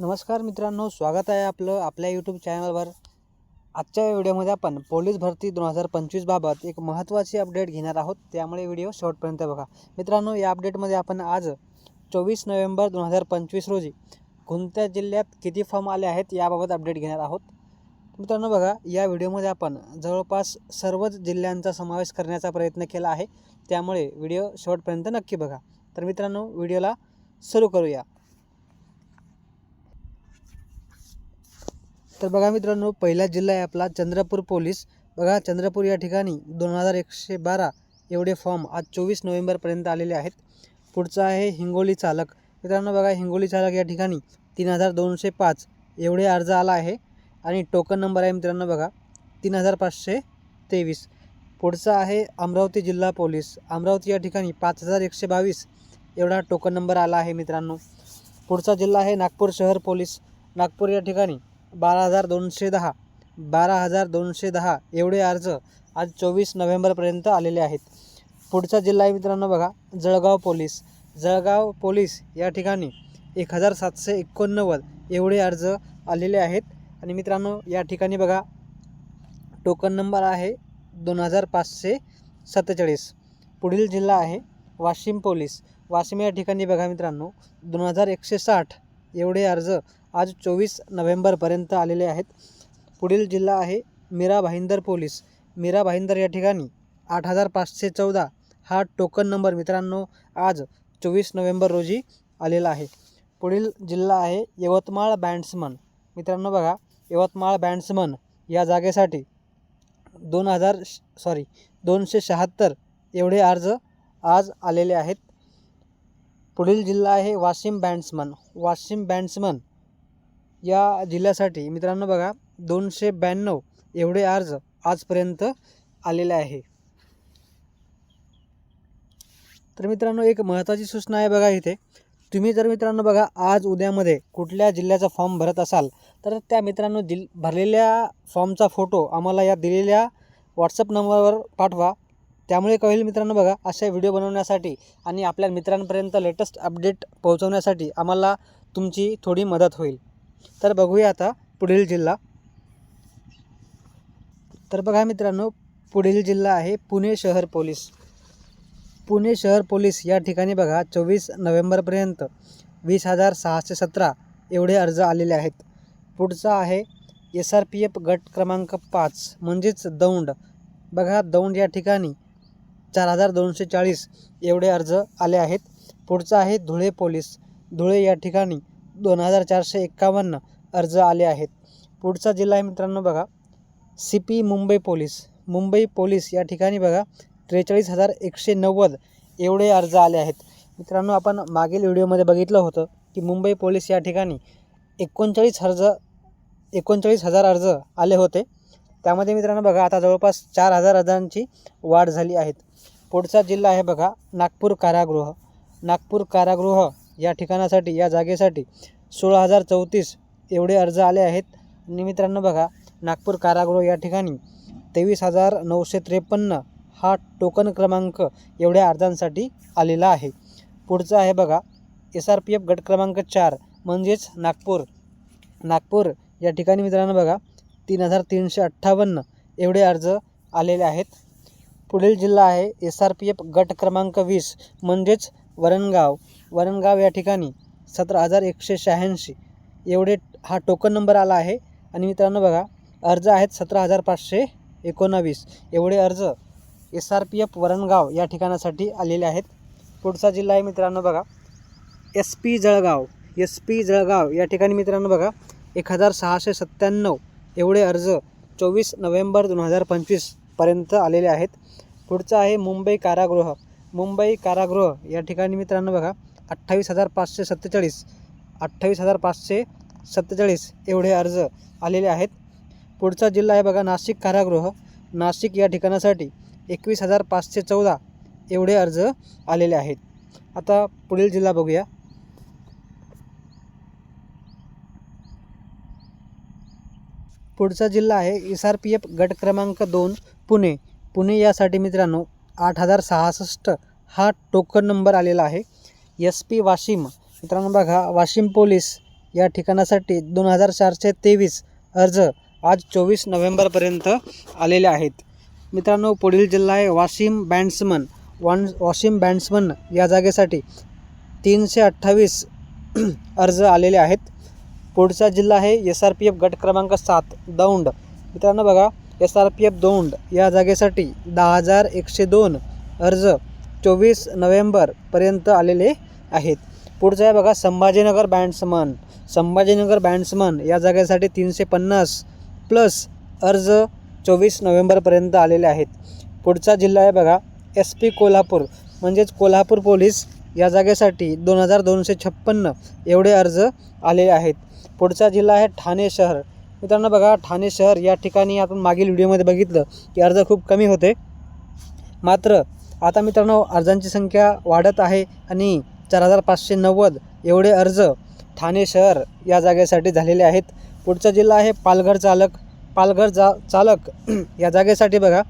नमस्कार मित्रांनो स्वागत आहे आपलं आपल्या यूट्यूब चॅनलवर आजच्या व्हिडिओमध्ये आपण पोलीस भरती दोन हजार पंचवीसबाबत एक महत्त्वाची अपडेट घेणार आहोत. त्यामुळे व्हिडिओ शेवटपर्यंत बघा. मित्रांनो या अपडेटमध्ये आपण आज चोवीस नोव्हेंबर दोन हजार पंचवीस रोजी कोणत्या जिल्ह्यात किती फॉर्म आले आहेत याबाबत अपडेट घेणार आहोत. मित्रांनो बघा या व्हिडिओमध्ये आपण जवळपास सर्वच जिल्ह्यांचा समावेश करण्याचा प्रयत्न केला आहे. त्यामुळे व्हिडिओ शेवटपर्यंत नक्की बघा. तर मित्रांनो व्हिडिओला सुरू करूया. तर बघा मित्रांनो पहिला जिल्हा आहे आपला चंद्रपूर पोलीस. बघा चंद्रपूर या ठिकाणी दोन हजार एकशे बारा एवढे फॉर्म आज चोवीस नोव्हेंबरपर्यंत आलेले आहेत. पुढचा आहे हिंगोली चालक. मित्रांनो बघा हिंगोली चालक या ठिकाणी तीन हजार दोनशे पाच एवढे अर्ज आला आहे. आणि टोकन नंबर आहे मित्रांनो बघा तीन हजार पाचशे तेवीस. पुढचा आहे अमरावती जिल्हा पोलीस. अमरावती या ठिकाणी पाच हजार एकशे बावीस एवढा टोकन नंबर आला आहे मित्रांनो. पुढचा जिल्हा आहे नागपूर शहर पोलीस. नागपूर या ठिकाणी बारा हजार दोनशे दहा बारा हजार दोनशे दहा एवढे अर्ज आज चोवीस नोव्हेंबरपर्यंत आलेले आहेत. पुढचा जिल्हा आहे मित्रांनो बघा जळगाव पोलीस. जळगाव पोलीस या ठिकाणी एक हजार सातशे एकोणनव्वद एवढे अर्ज आलेले आहेत. आणि मित्रांनो या ठिकाणी बघा टोकन नंबर आहे दोन हजार पाचशे सत्तेचाळीस. पुढील जिल्हा आहे वाशिम पोलीस. वाशिम या ठिकाणी बघा मित्रांनो दोन हजार एकशे साठ एवढे अर्ज आज चोवीस नोव्हेंबरपर्यंत आलेले आहेत. पुढील जिल्हा आहे मीरा भाईंदर पोलीस. मीरा भाईंदर या ठिकाणी आठ हजार पाचशे चौदा हा टोकन नंबर मित्रांनो आज चोवीस नोव्हेंबर रोजी आलेला आहे. पुढील जिल्हा आहे यवतमाळ बँड्समन. मित्रांनो बघा यवतमाळ बँड्समन या जागेसाठी दोन हजार सॉरी दोनशे शहात्तर एवढे अर्ज आज आलेले आहेत. पुढील जिल्हा आहे वाशिम बँड्समन. वाशिम बँड्समन या जिल्ह्यासाठी मित्रांनो बघा दोनशे ब्याण्णव एवढे अर्ज आजपर्यंत आलेले आहे. तर मित्रांनो एक महत्त्वाची सूचना आहे बघा इथे. तुम्ही जर मित्रांनो बघा आज उद्यामध्ये कुठल्या जिल्ह्याचा फॉर्म भरत असाल तर त्या मित्रांनो जिल भरलेल्या फॉर्मचा फोटो आम्हाला या दिलेल्या व्हॉट्सअप नंबरवर पाठवा. त्यामुळे कळेल होईल मित्रांनो बघा अशा व्हिडिओ बनवण्यासाठी आणि आपल्या मित्रांपर्यंत लेटेस्ट अपडेट पोहोचवण्यासाठी आम्हाला तुमची थोडी मदत होईल. तर बघूया आता पुढील जिल्हा. तर बघा मित्रांनो पुढील जिल्हा आहे पुणे शहर पोलीस. पुणे शहर पोलीस या ठिकाणी बघा चोवीस नोव्हेंबरपर्यंत वीस हजार सहाशे सतरा एवढे अर्ज आलेले आहेत. पुढचा आहे एस आर पी एफ गट क्रमांक पाच म्हणजेच दौंड. बघा दौंड या ठिकाणी चार हजार दोनशे चाळीस एवढे अर्ज आले आहेत. पुढचा आहे धुळे पोलीस. धुळे या ठिकाणी दोन हजार चारशे एक्कावन्न अर्ज आले आहेत. पुढचा जिल्हा आहे मित्रांनो बघा. C P Mumbai police. Mumbai police या ठिकाणी बघा त्रेचाळीस हजार एकशे नव्वद एवढे अर्ज आले आहेत. मित्रांनो आपण मागील व्हिडिओमध्ये बघितलं होतं की मुंबई पोलीस या ठिकाणी एकोणचाळीस अर्ज एकोणचाळीस हजार अर्ज आले होते. त्यामध्ये मित्रांनो बघा आता जवळपास चार हजार अर्जांची वाढ झाली आहेत पुढचा जिल्हा आहे बघा नागपूर कारागृह. नागपूर कारागृह या ठिकाणासाठी या जागेसाठी सोळा हजार चौतीस एवढे अर्ज आले आहेत. आणि मित्रांनो बघा नागपूर कारागृह या ठिकाणी तेवीस हजार नऊशे त्रेपन्न हा टोकन क्रमांक एवढ्या अर्जांसाठी आलेला आहे. पुढचा आहे बघा एस आर पी एफ गट क्रमांक चार म्हणजेच नागपूर. नागपूर या ठिकाणी मित्रांनो बघा तीन हजार तीनशे अठ्ठावन्न एवढे अर्ज आलेले आहेत. पुढील जिल्हा आहे एस आर पी एफ गट क्रमांक वीस म्हणजेच वरणगाव. वरणगाव या ठिकाणी सतरा हजार एकशे शहाऐंशी एवढे हा टोकन नंबर आला आहे. आणि मित्रांनो बघा अर्ज आहेत सतरा हजार पाचशे एकोणावीस. एवढे अर्ज S R P F Varangaon या ठिकाणासाठी आलेले आहेत. पुढचा जिल्हा आहे मित्रांनो बघा S P Jalgaon. S P Jalgaon या ठिकाणी मित्रांनो बघा एक हजार सहाशे सत्त्याण्णव एवढे अर्ज चोवीस नोव्हेंबर दोन हजार पंचवीसपर्यंत आलेले आहेत. पुढचं आहे मुंबई कारागृह. मुंबई कारागृह या ठिकाणी मित्रांनो बघा अठ्ठावीस हजार पाचशे सत्तेचाळीस अठ्ठावीस हजार पाचशे सत्तेचाळीस एवढे अर्ज आलेले आहेत. पुढचा जिल्हा आहे बघा नाशिक कारागृह. नाशिक या ठिकाणासाठी एकवीस हजार पाचशे चौदा एवढे अर्ज आलेले आहेत. आता पुढील जिल्हा बघूया. पुढचा जिल्हा आहे एस आर पी एफ गट क्रमांक दोन पुणे. पुणे यासाठी मित्रांनो आठ हजार सहासष्ट हा टोकन नंबर आलेला आहे. S P Washim. मित्रांनो बघा वाशिम पोलीस या ठिकाणासाठी दोन हजार चारशे तेवीस अर्ज आज चोवीस नोव्हेंबरपर्यंत आलेले आहेत. मित्रांनो पुढील जिल्हा आहे Washim bandsman one Washim bandsman या जागेसाठी तीनशे अठ्ठावीस अर्ज आलेले आहेत. पुढचा जिल्हा आहे एस आर पी एफ गट क्रमांक सात दौंड. मित्रांनो बघा S R P F Daund या जागेसाठी दहा हजार एकशे दोन अर्ज चोवीस नोव्हेंबरपर्यंत आलेले आहेत. पुढचं आहे बघा संभाजीनगर बँड्समन. संभाजीनगर बँड्समन या जागेसाठी तीनशे पन्नास प्लस अर्ज चोवीस नोव्हेंबरपर्यंत आलेले आहेत. पुढचा जिल्हा आहे बघा एस पी कोल्हापूर. म्हणजेच कोल्हापूर पोलीस या जागेसाठी दोन हजार दोनशे छप्पन्न एवढे अर्ज आलेले आहेत. पुढचा जिल्हा आहे ठाणे शहर. मित्रांनो बघा ठाणे शहर या ठिकाणी आपण मागील व्हिडिओमध्ये बघितलं की अर्ज खूप कमी होते. मात्र आता मित्रांनो अर्जांची संख्या वाढत आहे आणि चार हजार पाचशे नव्वद एवढे अर्ज ठाणे शहर या जागेसाठी झालेले आहेत. पुढचा जिल्हा आहे पालघर चालक. पालघर जा चालक या जागेसाठी बघा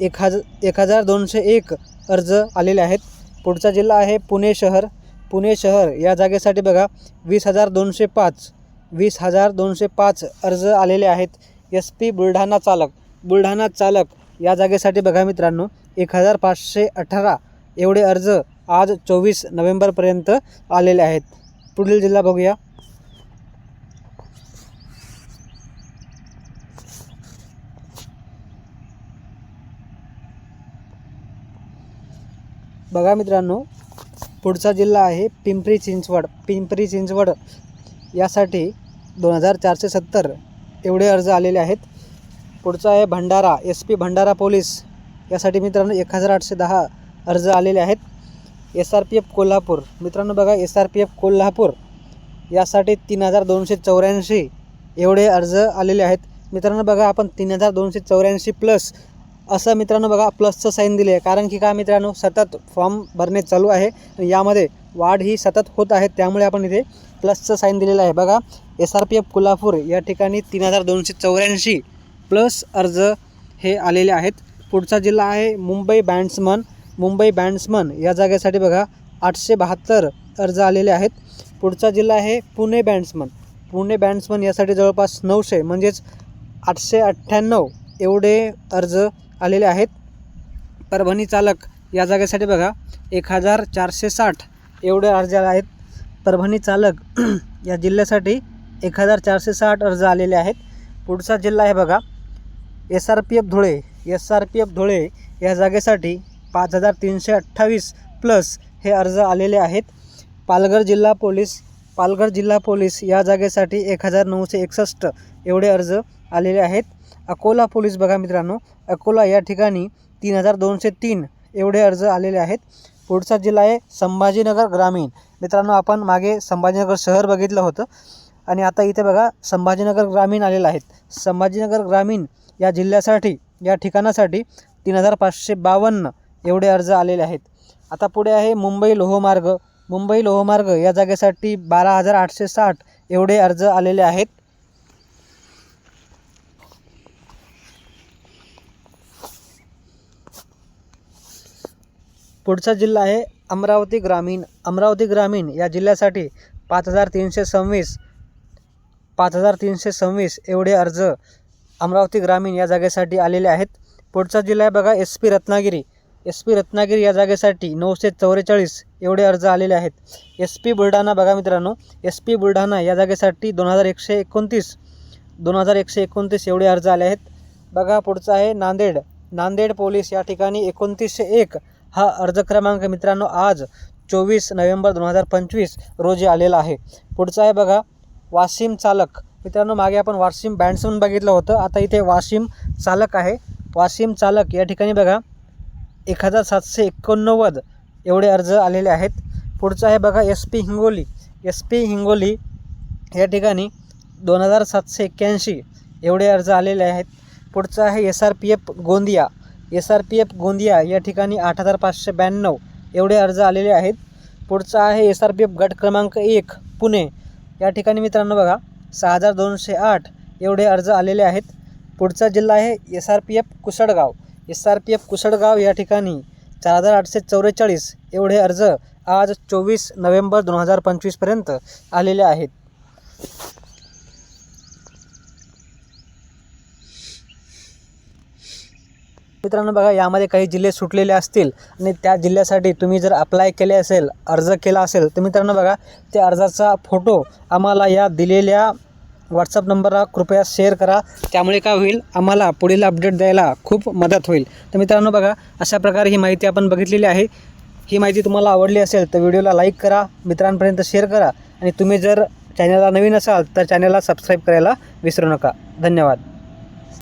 एक हज एक हजार दोनशे एक अर्ज आलेले आहेत. पुढचा जिल्हा आहे पुणे शहर. पुणे शहर या जागेसाठी बघा वीस हजार दोनशे पाच वीस हजार दोनशे पाच अर्ज आलेले आहेत. एस पी बुलढाणा चालक. बुलढाणा चालक या जागेसाठी बघा मित्रांनो एक हजार पाचशे अठरा एवढे अर्ज आज चोवीस नोव्हेंबरपर्यंत आलेले आहेत. पुढील जिल्हा बघूया. बघा मित्रांनो पुढचा जिल्हा आहे पिंपरी चिंचवड. पिंपरी चिंचवड यासाठी दोन हजार चारशे सत्तर एवढे अर्ज आलेले आहेत. पुढचा आहे Bhandara S P Bhandara police. यासाठी मित्रांनो एक हजार आठशे दहा अर्ज आलेले आहेत. S R P F Kolhapur. मित्रांनो बघा S R P F Kolhapur यासाठी तीन हजार दोनशे चौऱ्याऐंशी एवढे अर्ज आलेले आहेत. मित्रांनो बघा आपण तीन हजार दोनशे चौऱ्याऐंशी प्लस असं मित्रांनो बघा प्लसचं साईन दिले आहे कारण की काय मित्रांनो सतत फॉर्म भरणे चालू आहे. यामध्ये वाढ ही सतत होत आहे. त्यामुळे आपण इथे प्लसचं साईन दिलेलं आहे. बघा S R P F Kolhapur या ठिकाणी तीन हजार दोनशे चौऱ्याऐंशी प्लस अर्ज हे आलेले आहेत. पुढचा जिल्हा आहे मुंबई बँड्समन मुंबई बँड्समन या जागेसाठी बघा आठशे बहात्तर अर्ज आलेले आहेत. पुढचा जिल्हा आहे पुणे बँड्समन. पुणे बँड्समन यासाठी जवळपास नऊशे म्हणजेच आठशे अठ्ठ्याण्णव एवढे अर्ज आलेले आहेत. परभणी चालक या जागेसाठी बघा एक हजार चारशे साठ एवढे अर्ज आहेत. परभणी चालक या जिल्ह्यासाठी एक हजार चारशे साठ अर्ज आलेले आहेत. पुढचा जिल्हा आहे बघा S R P F Dhule. S R P F Dhule या जागेसाठी पाच हजार तीनशे अठ्ठावीस प्लस हे अर्ज आलेले आहेत. पालघर जिल्हा पोलीस पालघर जिल्हा पोलीस या जागेसाठी एक हजार नऊशे एकसष्ट एवढे अर्ज आलेले आहेत. अकोला पोलीस बघा मित्रांनो अकोला या ठिकाणी तीन हजार दोनशे तीन एवढे अर्ज आलेले आहेत. पुढचा जिल्हा आहे संभाजीनगर ग्रामीण. मित्रांनो आपण मागे संभाजीनगर शहर बघितलं होतं. आणि आता इथे बघा संभाजीनगर ग्रामीण आलेलं आहेत. संभाजीनगर ग्रामीण या जिल्ह्यासाठी या ठिकाणासाठी तीन हजार पाचशे बावन्न एवढे अर्ज आलेले आहेत. आता पुढे आहे मुंबई लोहमार्ग. मुंबई लोहमार्ग या जागेसाठी बारा हजार आठशे साठ एवढे अर्ज आलेले आहेत. पुढचा जिल्हा आहे अमरावती ग्रामीण. अमरावती ग्रामीण या जिल्ह्यासाठी पाच हजार तीनशे सव्वीस पाच हजार तीनशे सव्वीस एवढे अर्ज अमरावती ग्रामीण या जागेसाठी आलेले आहेत. पुढचा जिल्हा आहे बघा S P Ratnagiri. S P Ratnagiri या जागेसाठी नऊशे चौवेचाळीस एवढे अर्ज आलेले आहेत. एस पी बुलढाणा बघा मित्रांनो एस पी बुलढाणा या जागेसाठी दोन हजार एकशे एकोणतीस दोन हजार एकशे एकोणतीस एवढे अर्ज आले आहेत. बघा पुढचा आहे नांदेड. नांदेड पोलीस या ठिकाणी एकोणतीसशे एक हा अर्ज क्रमांक मित्रांनो आज चोवीस नोव्हेंबर दोन हजार पंचवीस रोजी आलेला आहे. पुढचा आहे बघा वाशिम चालक. मित्रांनो मागे आपण वाशिम बँड्समन बघितलं होतं. आता इथे वाशिम चालक आहे. वाशिम चालक या ठिकाणी बघा एक हजार सातशे एकोणनव्वद एवढे अर्ज आलेले आहेत. पुढचं आहे बघा S P Hingoli. S P Hingoli या ठिकाणी दोन हजार सातशे एक्क्याऐंशी एवढे अर्ज आलेले आहेत. पुढचं आहे S R P F Gondia. S R P F Gondia या ठिकाणी आठ हजार पाचशे ब्याण्णव एवढे अर्ज आलेले आहेत. पुढचं आहे एस आर पी एफ गट क्रमांक एक पुणे. या ठिकाणी मित्रांनो बघा सहा हजार दोनशे आठ एवढे अर्ज आलेले आहेत. पुढचा जिल्हा आहे S R P F Kusadgaon. S R P F Kusadgaon या ठिकाणी चार हजार आठशे चौवेचाळीस एवढे अर्ज आज चोवीस नोव्हेंबर दोन हजार पंचवीसपर्यंत आलेले आहेत. मित्रांनो बघा यामध्ये काही जिल्हे सुटलेले असतील आणि त्या जिल्ह्यासाठी तुम्ही जर अप्लाय केले असेल अर्ज केला असेल तर मित्रांनो बघा त्या अर्जाचा फोटो आम्हाला या दिलेल्या व्हॉट्सअप नंबरला कृपया शेअर करा. त्यामुळे काय होईल? आम्हाला पुढील अपडेट द्यायला खूप मदत होईल. तर मित्रांनो बघा अशा प्रकारे ही माहिती आपण बघितलेली आहे. ही माहिती तुम्हाला आवडली असेल तर व्हिडिओला लाईक करा मित्रांपर्यंत शेअर करा. आणि तुम्ही जर चॅनलला नवीन असाल तर चॅनलला सबस्क्राईब करायला विसरू नका. धन्यवाद.